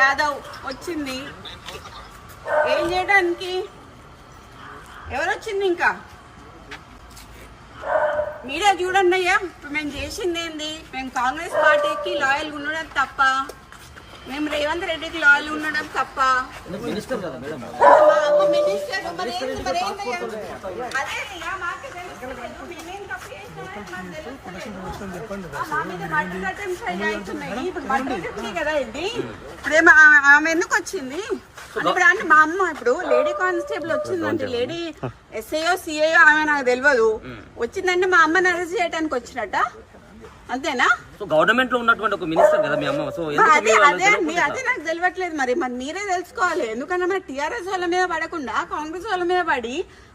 యాదవ్ వచ్చింది. ఏం చేయడానికి? ఎవరు వచ్చింది ఇంకా? మీరే చూడండి అయ్యా. ఇప్పుడు మేము చేసింది ఏంది? మేము కాంగ్రెస్ పార్టీకి లాయల్ ఉండడం తప్ప మేము రేవంత్ రెడ్డికి లాయల్ ఉండడం తప్ప. మినిస్టర్ మా అమ్మ మినిస్టర్ మరి ఏంది- మరి అదే మాకు తెలుస్తలేదు. ఇప్పుడేమో ఆమె- ఎందుకు వచ్చింది? ఇప్పుడు అంటే మా అమ్మ ఇప్పుడు లేడీ కానిస్టేబుల్ వచ్చిందంటే లేడీ ఎస్ఐఓ సిఐఓ ఆమె నాకు తెలియదు వచ్చిందంటే మా అమ్మని అరెస్ట్ చేయడానికి వచ్చినట్ట? అంతేనా? సో గవర్నమెంట్లో ఉన్నటువంటి ఒక మినిస్టర్ కదా మీ అమ్మ. సో ఎందుకు అదే అదే అండి. అదే నాకు తెలియట్లేదు మరి. మరి మీరే తెలుసుకోవాలి. ఎందుకంటే మరి టీఆర్ఎస్ వాళ్ళ మీద పడకుండా కాంగ్రెస్ వాళ్ళ మీద పడి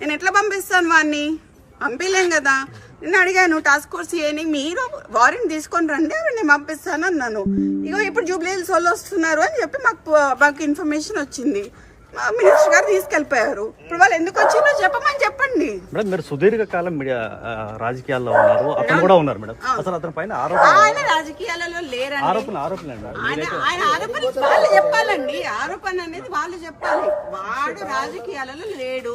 నేను ఎట్లా పంపిస్తాను వాడిని పంపించలేం కదా. నేను అడిగాను టాస్క్ ఫోర్స్ ఏని మీరు వారెంట్ తీసుకొని రండి నేను పంపిస్తాను అన్నాను. ఇగో ఇప్పుడు జూబ్లీ హిల్స్ వాళ్ళు వస్తున్నారు అని చెప్పి మాకు మాకు ఇన్ఫర్మేషన్ వచ్చింది. మా మినిస్టర్ గారు తీసుకెళ్ళిపోయారు. ఇప్పుడు వాళ్ళు ఎందుకు వచ్చిందో చెప్పమని చెప్పండి. మేడం మీరు సుదీర్ఘ కాలం మీడియా రాజకీయాల్లో ఉన్నారు. అతను కూడా ఉన్నారు మేడం. అసలు అతని పైన ఆరోపణ ఆయన రాజకీయాలలో లేరండి. ఆరోపణ ఆరోపణ ఆయన ఆరోపణ వాళ్ళు చెప్పాలండి. ఆరోపణ అనేది వాళ్ళు చెప్పాలి. వాడు రాజకీయాలలో లేడు.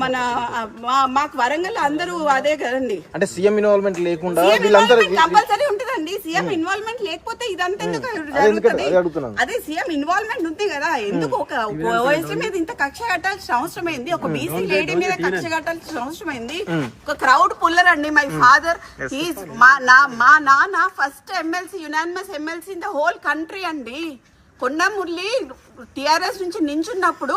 మన మాకు వరంగల్ అందరూ అదే కదండి. అంటే సీఎం ఇన్వాల్వ్మెంట్ లేకుండా కంపల్సరీ ఉంటుందండి. సీఎం ఇన్వాల్వ్మెంట్ లేకపోతే ఇదంతా ఎందుకు జరుగుతుంది? అదే అడుగుతున్నాను. అదే సీఎం ఇన్వాల్వ్మెంట్ ఉంది కదా. ఎందుకు ఒక ఓఎస్టీ మీద ఇంత కక్ష కట్టాల్సిన అవసరం ఏంది? ఒక బీసీ లేడీ మీద కక్ష కట్టాల్సిన అవసరం ఏంది? ఒక క్రౌడ్ పుల్లర్ అండి మై ఫాదర్ మా నా మా నాన్న first MLC unanimous MLC in the whole country అండి. కొండ మురళి టిఆర్ఎస్ నుంచి నించున్నప్పుడు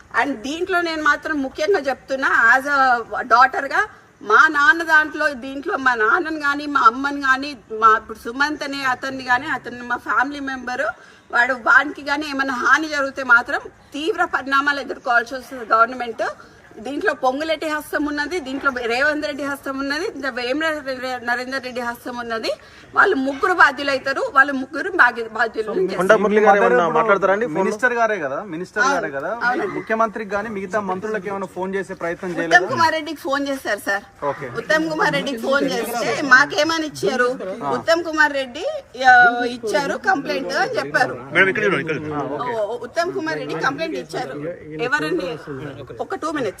అండ్ దీంట్లో నేను మాత్రం ముఖ్యంగా చెప్తున్నా యాజ్ అ డాటర్గా మా నాన్న దాంట్లో దీంట్లో మా నాన్నని కానీ మా అమ్మని కానీ మా ఇప్పుడు సుమంత్ అనే అతన్ని కానీ అతన్ని మా ఫ్యామిలీ మెంబరు వాడు వానికి కానీ ఏమైనా హాని జరిగితే మాత్రం తీవ్ర పరిణామాలు ఎదుర్కోవాల్సి వస్తుంది గవర్నమెంట్. దీంట్లో పొంగులెట్టి హస్తం ఉన్నది దీంట్లో రేవంత్ రెడ్డి హస్తం ఉన్నది ఇంకా వేమ నరేందర్ రెడ్డి హస్తం ఉన్నది. వాళ్ళు ముగ్గురు బాధ్యులు అవుతారు వాళ్ళు ముగ్గురు బాధ్య బాధ్యులు మినిస్టర్ గారే కదా మినిస్టర్ గారే కదా. ముఖ్యమంత్రికి కానీ మిగతా మంత్రులకు ఏమైనా ఫోన్ చేసే ప్రయత్నం ఉత్తమ్ చేయలేదు కుమార్ రెడ్డికి ఫోన్ చేశారు సార్. ఓకే. ఉత్తమ్ కుమార్ రెడ్డికి ఫోన్ చేస్తే మాకేమని ఇచ్చారు? ఉత్తమ్ కుమార్ రెడ్డి ఇచ్చారు కంప్లైంట్ అని చెప్పారు. ఓ, ఉత్తమ్ కుమార్ రెడ్డి కంప్లైంట్ ఇచ్చారు. ఎవరండి? ఒక టూ మినిట్స్.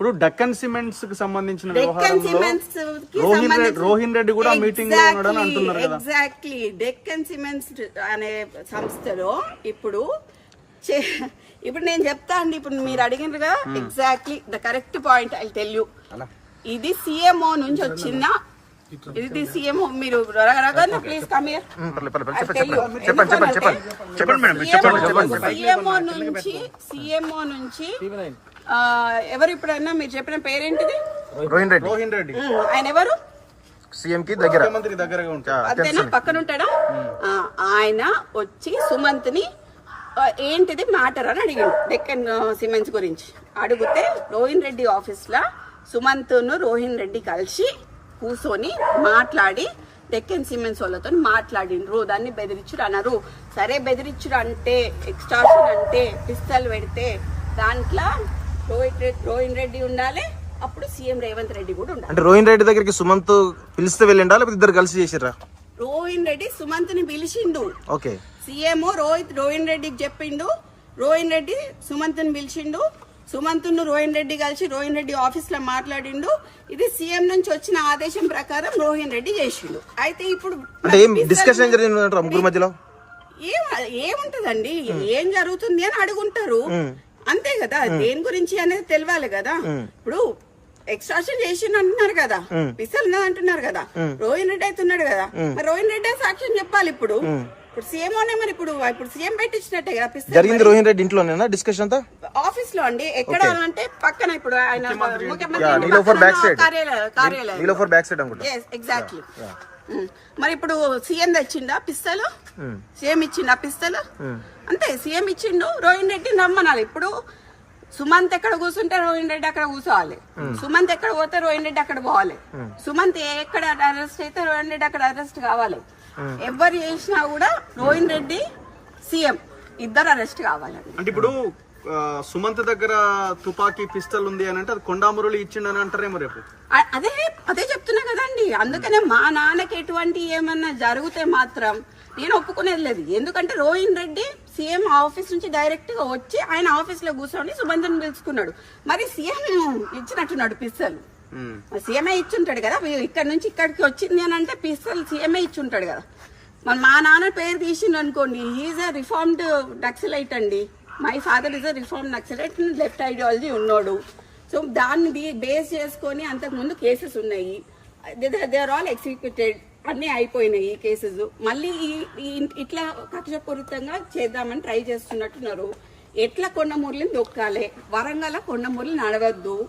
ఇప్పుడు డక్కన్ సిమెంట్స్కి సంబంధించిన డెక్కన్ వ్యవహారంలో సిమెంట్స్కి రోహిన్ రోహిన్ రెడ్డి కూడా మీటింగ్లో ఉన్నాడని అంటున్నారు కదా. ఎగ్జాక్ట్లీ డెక్కన్ సిమెంట్స్ అనే సంస్థలో ఇప్పుడు చే- ఇప్పుడు నేను చెప్తా అండి ఇప్పుడు మీరు అడిగినరుగా exactly the correct point I tell you ఇది సిఎంఓ నుంచి వచ్చిన ఇది సిఎంఓ మీరు ప్లీజ్ కమ్ హియర్ చెప్పండి చెప్పండి చెప్పండి చెప్పండి. సిఎంఓ నుంచి సిఎంఓ నుంచి ఎవరు ఇప్పుడన్నా మీరు చెప్పిన పేరేంటిది? రోహిన్ రెడ్డి. రోహిన్ రెడ్డి. ఆయన ఎవరు? సీఎం కి దగ్గర. ముఖ్యమంత్రి దగ్గరగా అంతేనా పక్కన ఉంటాడా ఆ, ఆయన వచ్చి సుమంత్ని ఏంటిది మ్యాటర్ అని అడిగాడు. డెక్కన్ సిమెంట్స్ గురించి. అడిగితే రోహిన్ రెడ్డి ఆఫీస్లో సుమంత్ను రోహిన్ రెడ్డి కలిసి కూర్చొని మాట్లాడి డెక్కన్ సిమెంట్స్ వాళ్ళతో మాట్లాడిండ్రు. దాన్ని బెదిరించుడు అన్నారు. సరే బెదిరించుడు అంటే ఎక్స్ట్రాషన్ అంటే పిస్తల్ పెడితే దాంట్లో రోహిత్ రెడ్డి రోహిన్ రెడ్డి ఉండాలి. అప్పుడు సీఎం రేవంత్ రెడ్డి కూడా ఉండాలి. అంటే రోహిన్ రెడ్డి దగ్గరికి సుమంత్ పిలిస్తే వెళ్ళిండా? లేకపోతే ఇద్దరు కలిసి చేసిర్రా? రోహిన్ రెడ్డి సుమంత్ని పిలిచిండు. ఓకే. సీఎం రోహిత్ రోహిన్ రెడ్డికి చెప్పిండు. రోహిన్ రెడ్డి సుమంత్ని పిలిచిండు. సుమంత్ను రోహిన్ రెడ్డి కలిసి రోహిన్ రెడ్డి ఆఫీస్లో మాట్లాడిండు. ఇది సీఎం నుంచి వచ్చిన ఆదేశం ప్రకారం రోహిన్ రెడ్డి చేసిండు. అయితే ఇప్పుడు అంటే ఏం డిస్కషన్ జరిగింది ముగ్గురు మధ్యలో? ఏం ఏముంటదండి? ఏం జరుగుతుంది అని అడుగుంటారు. అంతే కదా దేని గురించి అనేది తెలియాలి కదా. ఇప్పుడు ఎక్స్ట్రాషన్ చేసిండు అంటున్నారు కదా పిసల్ అంటున్నారు కదా రోహిన్ రెడ్డి అయితే ఉన్నాడు కదా మరి రోహిన్ రెడ్డి సాక్ష్యం చెప్పాలి ఇప్పుడు? ఇప్పుడు సీఎం మరి ఇప్పుడు ఇప్పుడు సీఎం పెట్టించినట్టే కదా పిస్తల్ జరిగింది రోహిన్ రెడ్డి ఇంట్లోనేనా డిస్కషన్ అంతా? ఆఫీస్లో అండి ఎక్కడ అంటే పక్కన ఇప్పుడు ఆయన ముఖ్యమంత్రి. కార్యాలయం కార్యాలయం. ఎగ్జాక్ట్లీ మరి ఇప్పుడు సీఎం తెచ్చిండా పిస్తలు? సీఎం ఇచ్చిండా పిస్తలు? అంతే సీఎం ఇచ్చిండు రోహిన్ రెడ్డి నమ్మనాలి. ఇప్పుడు సుమంత్ ఎక్కడ కూర్చుంటే రోహిన్ రెడ్డి అక్కడ కూర్చోవాలి. సుమంత్ ఎక్కడ పోతే రోహిన్ రెడ్డి అక్కడ పోవాలి. సుమంత్ ఎక్కడ అరెస్ట్ అయితే రోహిన్ రెడ్డి అక్కడ అరెస్ట్ కావాలి. ఎవరు చేసినా కూడా రోహిన్ రెడ్డి సీఎం. ఇద్దరు అరెస్ట్ కావాలండి. అంటే ఇప్పుడు సుమంత్ దగ్గర తుపాకీ పిస్టల్ ఉంది అని అంటే అది కొండామురళి ఇచ్చిండని అంటారేమో రేపు. అదే అదే చెప్తున్నా కదండి. అందుకనే మా నాన్నకి ఎటువంటి ఏమన్నా జరిగితే మాత్రం నేను ఒప్పుకునేది లేదు. ఎందుకంటే రోహిన్ రెడ్డి సీఎం ఆఫీస్ నుంచి డైరెక్ట్గా వచ్చి ఆయన ఆఫీస్లో కూర్చొని సుమంతను పిలుచుకున్నాడు. మరి సీఎం ఇచ్చినట్టున్నాడు పిస్తలు. ఉమ్. సీఎంఏ ఇచ్చుంటాడు కదా. ఇక్కడ నుంచి ఇక్కడికి వచ్చింది అని అంటే పిస్తల్ సీఎంఏ ఇచ్చుంటాడు కదా. మరి మా నాన్న పేరు తీసిండు అనుకోండి. ఈజ్ అ రిఫార్మ్డ్ నక్సలైట్ అండి. My father is a reform naxalite left ideology ఉన్నాడు. సో దాన్ని బేస్ చేసుకొని అంతకుముందు కేసెస్ ఉన్నాయి. దే ఆర్ ఆల్ ఎగ్జిక్యూటెడ్ అన్నీ అయిపోయినాయి ఈ కేసెస్ మళ్ళీ ఈ ఈ- ఇట్లా కక్షపూరితంగా చేద్దామని ట్రై చేస్తున్నట్టున్నారు. ఎట్లా కొండ మురళిని దొక్కాలి? వరంగల్ కొండ మురళి నడవద్దు.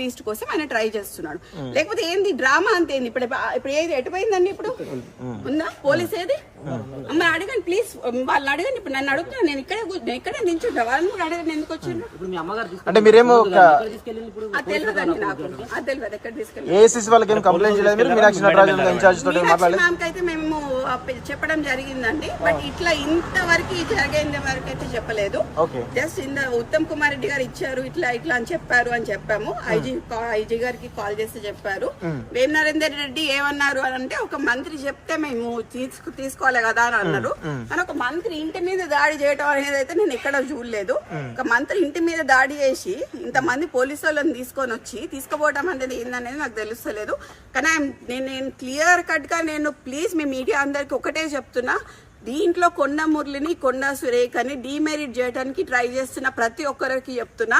ఈస్ట్ కోసం ఆయన ట్రై చేస్తున్నాడు. లేకపోతే ఏంది డ్రామా అంతే ఏంది? ఇప్పుడు ఇప్పుడు ఏది ఎటుపోయిందండి ఇప్పుడు? ఉందా? పోలీస్ ఏది? మరి అడగండి ప్లీజ్ వాళ్ళని అడగండి ఇప్పుడు నన్ను అడుగుతున్నా నేను ఇక్కడే నేను ఇక్కడే నించుంటా వాళ్ళని కూడా అడగండి ఎందుకు వచ్చిండ్రు? ఇప్పుడు మీ అమ్మగారు అంటే మీరేమో అది తెలియదండి నాకు. అది తెలియదు ఎక్కడ తీసుకెళ్ళి ఏఎస్ఎస్ వాళ్ళకి ఏం కంప్లైంట్ చేయలేదు మీరు? మీనాక్షి నటరాజన్ ఇన్ఛార్జ్ తోటి మీనాక్షి మాట్లాడలేదు? మ్యామ్కి అయితే మేము చెప్పడం జరిగిందండి. బట్ ఇట్లా ఇంతవరకు జరిగేంత వరకు అయితే చెప్పలేదు. ఓకే. జస్ట్ ఇంద ఉత్తమ్ కుమార్ రెడ్డి గారు ఇచ్చారు ఇట్లా ఇట్లా అని చెప్పారు అని చెప్పాము. ఐజీ ఐజీ గారికి కాల్ చేస్తే చెప్పారు. వేం నరేందర్ రెడ్డి ఏమన్నారు? అని అంటే ఒక మంత్రి చెప్తే మేము తీసుకు తీసుకోవాలి కదా అని అన్నారు. కానీ ఒక మంత్రి ఇంటి మీద దాడి చేయడం అనేది అయితే నేను ఎక్కడ చూడలేదు. ఒక మంత్రి ఇంటి మీద దాడి చేసి ఇంతమంది పోలీసు వాళ్ళని తీసుకొని వచ్చి తీసుకుపోవడం అనేది ఏందనేది నాకు తెలుస్తలేదు. కానీ నేను నేను క్లియర్ కట్గా నేను ప్లీజ్ మీ మీడియా అందరికి ఒకటే చెప్తున్నా. దీంట్లో కొండ మురళిని కొండ సురేఖని డీమెరిట్ చేయడానికి ట్రై చేస్తున్న ప్రతి ఒక్కరికి చెప్తున్నా.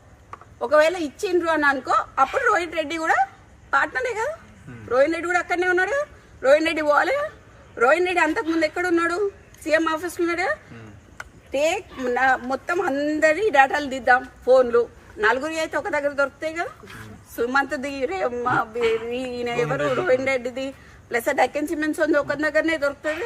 ఒకవేళ ఇచ్చిండ్రు అని అనుకో అప్పుడు రోహిత్ రెడ్డి కూడా పార్ట్నరే కదా. రోహిత్ రెడ్డి కూడా అక్కడనే ఉన్నాడు రోహిత్ రెడ్డి కదా. రోహిత్ రెడ్డి అంతకుముందు ఎక్కడ ఉన్నాడు? సీఎం ఆఫీస్లో ఉన్నాడు కదా. టేక్ మొత్తం అందరి డేటాలు దిద్దాం ఫోన్లు. నలుగురి అయితే ఒక దగ్గర దొరుకుతాయి కదా. సుమంత్ది రే- మా- ఈయన ఎవరు? రోహిన్ రెడ్డిది. ప్లస్ డెక్కన్ సిమెంట్స్ ఉంది ఒక దగ్గరనే దొరుకుతుంది.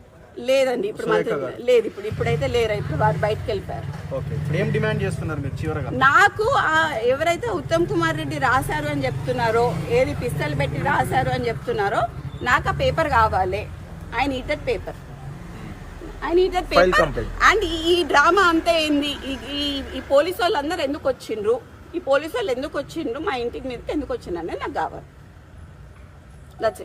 లేదండి ఇప్పుడు మాత్రం లేదు ఇప్పుడు ఇప్పుడైతే లేరు ఇప్పుడు వారు బయటకు వెళ్ళిపోయారు ఏం డిమాండ్ చేస్తున్నారు మీరు చివరగా? నాకు ఎవరైతే ఉత్తమ్ కుమార్ రెడ్డి రాశారు అని చెప్తున్నారో ఏది పిస్తల్ పెట్టి రాశారు అని చెప్తున్నారో నాకు ఆ పేపర్ కావాలి. I needed paper. I needed paper. And ఈ డ్రామా అంతా ఏంది? ఈ- ఈ పోలీసు వాళ్ళందరూ ఎందుకు వచ్చిండ్రు? ఈ పోలీసు వాళ్ళు ఎందుకు వచ్చిండ్రు? మా ఇంటికి మీదకి ఎందుకు వచ్చిండ్రు అనేది నాకు కావాలి.